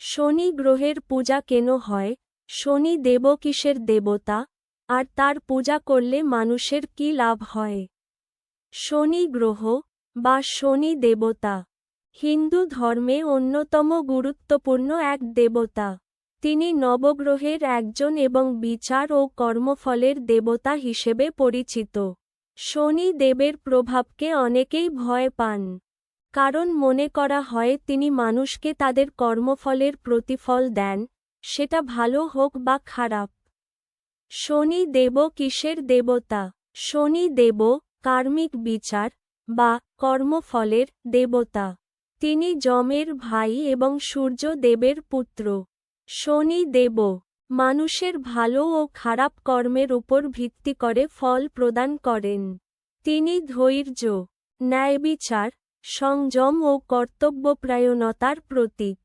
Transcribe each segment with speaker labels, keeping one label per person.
Speaker 1: শনি গ্রহের পূজা কেন হয়? শনি দেব কিসের দেবতা? আর তার পূজা করলে মানুষের কি লাভ হয়? শনি গ্রহ বা শনি দেবতা। হিন্দু ধর্মে অন্যতম গুরুত্বপূর্ণ এক দেবতা। তিনি নবগ্রহের একজন এবং বিচার ও কর্মফলের দেবতা হিসেবে পরিচিত। শনি দেবের প্রভাবকে অনেকেই ভয় পান। কারণ মনে করা হয় তিনি মানুষকে তাদের কর্মফলের প্রতিফল দেন, সেটা ভালো হোক বা খারাপ। শনি দেব কিসের দেবতা? শনি দেব কার্মিক বিচার বা কর্মফলের দেবতা। তিনি যমের ভাই এবং সূর্য দেবের পুত্র। শনি দেব মানুষের ভালো ও খারাপ কর্মের উপর ভিত্তি করে ফল প্রদান করেন। তিনি ধৈর্য ন্যায়বিচার সংযম ও কর্তব্যপ্রায়ণতার প্রতীক।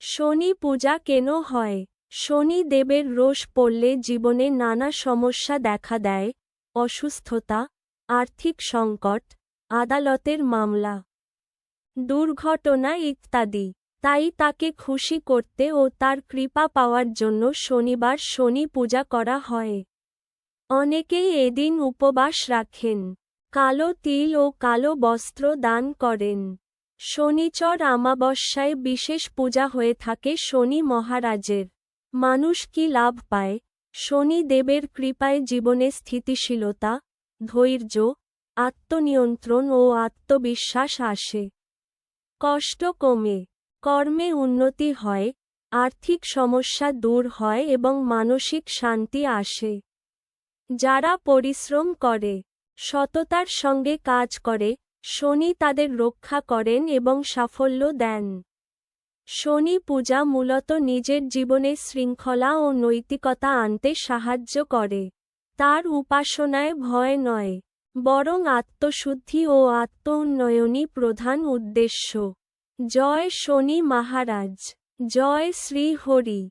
Speaker 1: শনি পূজা কেন হয়? শনি দেবের রোষ পড়লে জীবনে নানা সমস্যা দেখা দেয়, অসুস্থতা, আর্থিক সংকট, আদালতের মামলা, দুর্ঘটনা ইত্যাদি। তাই তাকে খুশি করতে ও তার কৃপা পাওয়ার জন্য শনিবার শনি পূজা করা হয়। অনেকেই এদিন উপবাস রাখেন। কালো তিল ও কালো বস্ত্র দান করেন। শনিচর আমাবস্যায় বিশেষ পূজা হয়ে থাকে শনি মহারাজের। মানুষ কি লাভ পায়? শনি দেবের কৃপায় জীবনে স্থিতিশীলতা, ধৈর্য, আত্মনিয়ন্ত্রণ ও আত্মবিশ্বাস আসে। কষ্ট কমে, কর্মে উন্নতি হয়, আর্থিক সমস্যা দূর হয় এবং মানসিক শান্তি আসে। যারা পরিশ্রম করে সততার সঙ্গে কাজ করে, শনি তাদের রক্ষা করেন এবং সাফল্য দেন। শনি পূজা মূলত নিজের জীবনে শৃঙ্খলা ও নৈতিকতা আনতে সাহায্য করে। তার উপাসনায় ভয় নয়, বরং আত্মশুদ্ধি ও আত্ম উন্নয়নই প্রধান উদ্দেশ্য। জয় শনি মহারাজ, জয় শ্রী হরি।